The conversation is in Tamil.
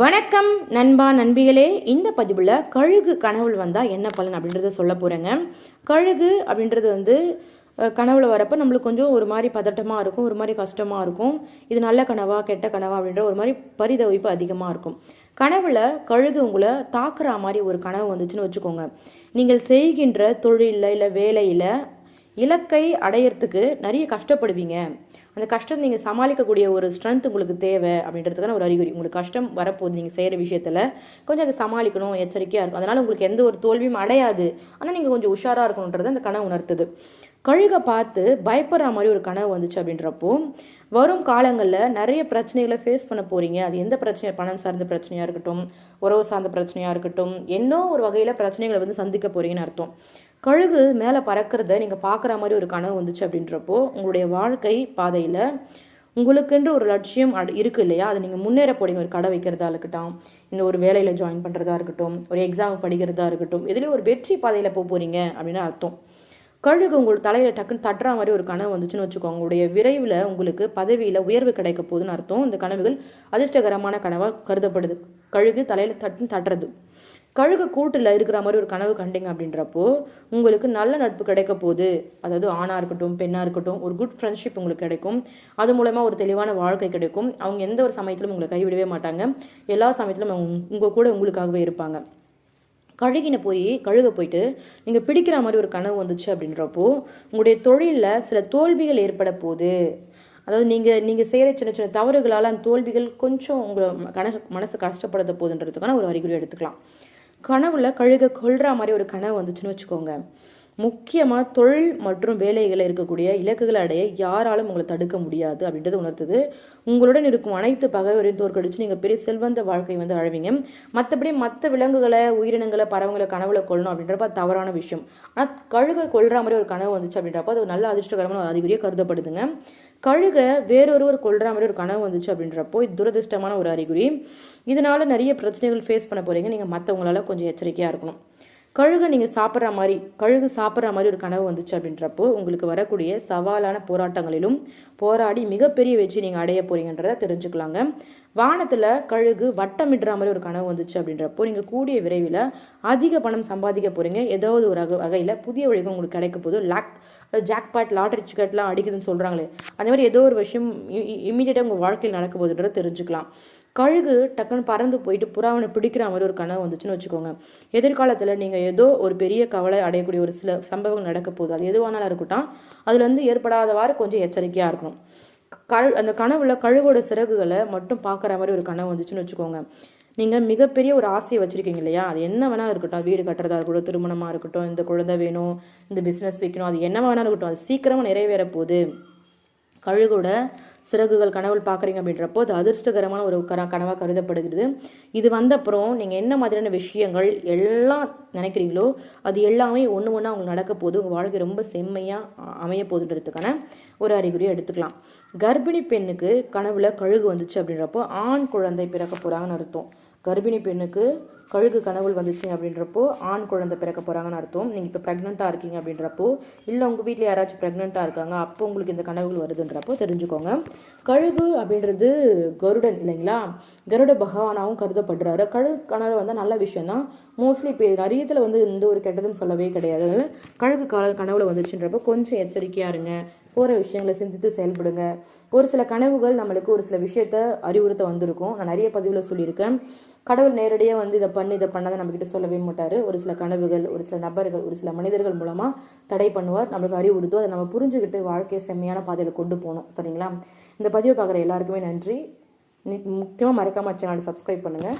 வணக்கம் நண்பா நண்பிகளே. இந்த பதிவில் கழுகு கனவுல வந்தால் என்ன பலன் அப்படின்றத சொல்ல போகிறேங்க கழுகு அப்படின்றது வந்து கனவுல வரப்போ நம்மளுக்கு கொஞ்சம் ஒரு மாதிரி பதட்டமாக இருக்கும் ஒரு மாதிரி கஷ்டமாக இருக்கும். இது நல்ல கனவா கெட்ட கனவா அப்படின்ற ஒரு மாதிரி பரிதவிப்பு அதிகமாக இருக்கும். கனவுல கழுகு உங்களை தாக்குற மாதிரி ஒரு கனவு வந்துச்சுன்னு வச்சுக்கோங்க. நீங்கள் செய்கின்ற தொழிலில் இல்லை வேலையில் இலக்கை அடையறதுக்கு நிறைய கஷ்டப்படுவீங்க. அந்த கஷ்டம் நீங்கள் சமாளிக்கக்கூடிய ஒரு ஸ்ட்ரென்த் உங்களுக்கு தேவை அப்படின்றதுக்கான ஒரு அறிகுறி. உங்களுக்கு கஷ்டம் வரப்போகுது நீங்கள் செய்கிற விஷயத்தில். கொஞ்சம் அதை சமாளிக்கணும் எச்சரிக்கையாக இருக்கும் அதனால் உங்களுக்கு எந்த ஒரு தோல்வியும் அடையாது. ஆனால் நீங்கள் கொஞ்சம் உஷாராக இருக்கணுன்றது அந்த கனவு உணர்த்துது. கழுகை பார்த்து பயப்படுற மாதிரி ஒரு கனவு வந்துச்சு அப்படின்றப்போ வரும் காலங்களில் நிறைய பிரச்சனைகளை ஃபேஸ் பண்ண போகிறீங்க அது எந்த பிரச்சனை? பணம் சார்ந்த பிரச்சனையாக இருக்கட்டும் உறவு சார்ந்த பிரச்சனையாக இருக்கட்டும் என்ன ஒரு வகையில் பிரச்சனைகளை வந்து சந்திக்க போகிறீங்கன்னு அர்த்தம். கழுகு மேலே பறக்கிறத நீங்கள் பார்க்குற மாதிரி ஒரு கனவு வந்துச்சு அப்படின்றப்போ உங்களுடைய வாழ்க்கை பாதையில் உங்களுக்கென்று ஒரு லட்சியம் அட- இருக்கு இல்லையா? அதை நீங்கள் முன்னேற போறீங்க. ஒரு கடை வைக்கிறதா இருக்கட்டும் இல்லை ஒரு வேலையில் ஜாயின் பண்ணுறதா இருக்கட்டும் ஒரு எக்ஸாம் படிக்கிறதா இருக்கட்டும் இதுலேயும் ஒரு வெற்றி பாதையில் போக போகிறீங்க அப்படின்னு அர்த்தம். கழுகு உங்களுக்கு தலையில் டக்குன்னு தட்டுற மாதிரி ஒரு கனவு வந்துச்சுன்னு வச்சுக்கோங்க. உங்களுடைய விரைவில் உங்களுக்கு பதவியில் உயர்வு கிடைக்க போகுதுன்னு அர்த்தம். இந்த கனவுகள் அதிர்ஷ்டகரமான கனவாக கருதப்படுது. கழுகு தலையில் தட்டுன்னு தட்டுறது. கழுகு கூட்டில் இருக்கிற மாதிரி ஒரு கனவு கண்டிங்க அப்படின்றப்போ உங்களுக்கு நல்ல நட்பு கிடைக்க போகுது. அதாவது ஆணாக இருக்கட்டும் பெண்ணாக இருக்கட்டும் ஒரு குட் ஃப்ரெண்ட்ஷிப் உங்களுக்கு கிடைக்கும். அது மூலமாக ஒரு தெளிவான வாழ்க்கை கிடைக்கும். அவங்க எந்த ஒரு சமயத்திலும் உங்களை கைவிடவே மாட்டாங்க. எல்லா சமயத்திலும் அவங்க உங்கள் கூட உங்களுக்காகவே இருப்பாங்க. கழுகின போய் கழுக போயிட்டு நீங்கள் பிடிக்கிற மாதிரி ஒரு கனவு வந்துச்சு அப்படின்றப்போ உங்களுடைய தொழிலில் சில தோல்விகள் ஏற்பட போகுது. அதாவது நீங்கள் நீங்கள் செய்கிற சின்ன சின்ன தவறுகளால் அந்த தோல்விகள் கொஞ்சம் உங்களை கன மனசு கஷ்டப்படுத்த போகுதுன்றதுக்கான ஒரு அறிகுறி எடுத்துக்கலாம். கனவுல கழுக கொள்ற மாதிரி ஒரு கனவு வந்துச்சுன்னு வச்சுக்கோங்க. முக்கியமாக தொழில் மற்றும் வேலைகளில் இருக்கக்கூடிய இலக்குகளை அடைய யாராலும் உங்களை தடுக்க முடியாது அப்படின்றது உணர்த்துது. உங்களுடன் இருக்கும் அனைத்து பகைவரையும் தோற்கடிச்சு நீங்கள் பெரிய செல்வந்த வாழ்க்கை வந்து அழவீங்க. மற்றபடி மற்ற விலங்குகளை உயிரினங்களை பறவைகளை கனவுல கொள்ளணும் அப்படின்றப்ப தவறான விஷயம். ஆனால் கழுகை கொள்கிற மாதிரி ஒரு கனவு வந்துச்சு அப்படின்றப்ப அது ஒரு நல்ல அதிர்ஷ்டகரமான ஒரு அறிகுறியாக கருதப்படுதுங்க. கழுக வேறொருவர் கொல்ற மாதிரி ஒரு கனவு வந்துச்சு அப்படின்றப்போ இது துரதிர்ஷ்டமான ஒரு அறிகுறி. இதனால நிறைய பிரச்சனைகள் ஃபேஸ் பண்ண போறீங்க. நீங்கள் மற்றவங்களால கொஞ்சம் எச்சரிக்கையாக இருக்கணும். கழுகை நீங்கள் சாப்பிட்ற மாதிரி கழுகு சாப்பிட்ற மாதிரி ஒரு கனவு வந்துச்சு அப்படின்றப்போ உங்களுக்கு வரக்கூடிய சவாலான போராட்டங்களிலும் போராடி மிகப்பெரிய வெற்றி நீங்கள் அடைய போறீங்கன்றதை தெரிஞ்சுக்கலாங்க. வானத்தில் கழுகு வட்டமிடுற மாதிரி ஒரு கனவு வந்துச்சு அப்படின்றப்போ நீங்கள் கூடிய விரைவில் அதிக பணம் சம்பாதிக்க போகிறீங்க ஏதாவது ஒரு வகை வகையில் புதிய வழிகள் உங்களுக்கு கிடைக்க போது லாக் ஜாக்பாட் லாட்டரி டிக்கெட்லாம் அடிக்குதுன்னு சொல்கிறாங்களே அந்த மாதிரி ஏதோ ஒரு விஷயம் இம்மீடியட்டாக உங்கள் வாழ்க்கையில் நடக்க போகுதுன்றதை தெரிஞ்சுக்கலாம். கழுகு டக்குன்னு பறந்து போயிட்டு புறாவனை பிடிக்கிற மாதிரி ஒரு கனவு வந்துச்சுன்னு வச்சுக்கோங்க. எதிர்காலத்தில் நீங்கள் ஏதோ ஒரு பெரிய கவலை அடையக்கூடிய ஒரு சில சம்பவங்கள் நடக்க போகுது. அது எதுவானாலும் இருக்கட்டும். அதுலேருந்து ஏற்படாதவாறு கொஞ்சம் எச்சரிக்கையாக இருக்கணும். கழு அந்த கனவுல கழுகோட சிறகுகளை மட்டும் பார்க்குற மாதிரி ஒரு கனவு வந்துச்சுன்னு வச்சுக்கோங்க. நீங்கள் மிகப்பெரிய ஒரு ஆசையை வச்சுருக்கீங்க இல்லையா? அது என்ன வேணால் இருக்கட்டும். வீடு கட்டுறதா இருக்கட்டும் திருமணமாக இருக்கட்டும் இந்த குழந்தை வேணும் இந்த பிஸ்னஸ் வைக்கணும் அது என்ன வேணாலும் இருக்கட்டும். அது சீக்கிரமாக நிறைவேற போகுது. கழுகோட சிறகுகள் கனவுள் பார்க்குறீங்க அப்படின்றப்போ அது அதிர்ஷ்டகரமான ஒரு கர கனவாக கருதப்படுகிறது. இது வந்தப்புறம் நீங்கள் என்ன மாதிரியான விஷயங்கள் எல்லாம் நினைக்கிறீங்களோ அது எல்லாமே ஒன்று ஒன்றா உங்களுக்கு நடக்க போது உங்கள் வாழ்க்கை ரொம்ப செம்மையாக அமைய போதுன்றதுக்கான ஒரு அறிகுறியை எடுத்துக்கலாம். கர்ப்பிணி பெண்ணுக்கு கனவுல கழுகு வந்துச்சு அப்படின்றப்போ ஆண் குழந்தை பிறக்க போகிறாங்கன்னு அர்த்தம். கர்ப்பிணி பெண்ணுக்கு கழுகு கனவுள் வந்துச்சு அப்படின்றப்போ ஆண் குழந்தை பிறக்க போகிறாங்கன்னு அர்த்தம். நீங்கள் இப்போ ப்ரெக்னெண்ட்டாக இருக்கீங்க அப்படின்றப்போ இல்லை உங்கள் வீட்டில் யாராச்சும் ப்ரெக்னெண்ட்டாக இருக்காங்க அப்போ உங்களுக்கு இந்த கனவுகள் வருதுன்றப்போ தெரிஞ்சுக்கோங்க. கழுகு அப்படின்றது கருடன் இல்லைங்களா? கருட பகவானாகவும் கருதப்படுறாரு. கழுகு கனவு வந்து நல்ல விஷயம் தான் மோஸ்ட்லி இப்போ நிறையத்தில் வந்து எந்த ஒரு கெட்டதும் சொல்லவே கிடையாது. கழுகு க கனவுல வந்துச்சுன்றப்போ கொஞ்சம் எச்சரிக்கையாக இருங்க. போகிற விஷயங்களை சிந்தித்து செயல்படுங்க. ஒரு சில கனவுகள் நம்மளுக்கு ஒரு சில விஷயத்த அறிவுறுத்த வந்திருக்கும். நான் நிறைய பதிவில் சொல்லியிருக்கேன். கடவுள் நேரடியாக வந்து இதை பண்ணி இதை பண்ணாத நம்மக்கிட்ட சொல்லவே மாட்டார். ஒரு சில கனவுகள் ஒரு சில நபர்கள் ஒரு சில மனிதர்கள் மூலமாக தடை பண்ணுவார். நம்மளுக்கு அறிவுறுத்தும் அதை நம்ம புரிஞ்சுக்கிட்டு வாழ்க்கையை செம்மையான பாதையில் கொண்டு போகணும். சரிங்களா? இந்த பதிவை பார்க்குற எல்லாருக்குமே நன்றி. முக்கியமாக மறக்காமல் சேனலை சப்ஸ்கிரைப் பண்ணுங்கள்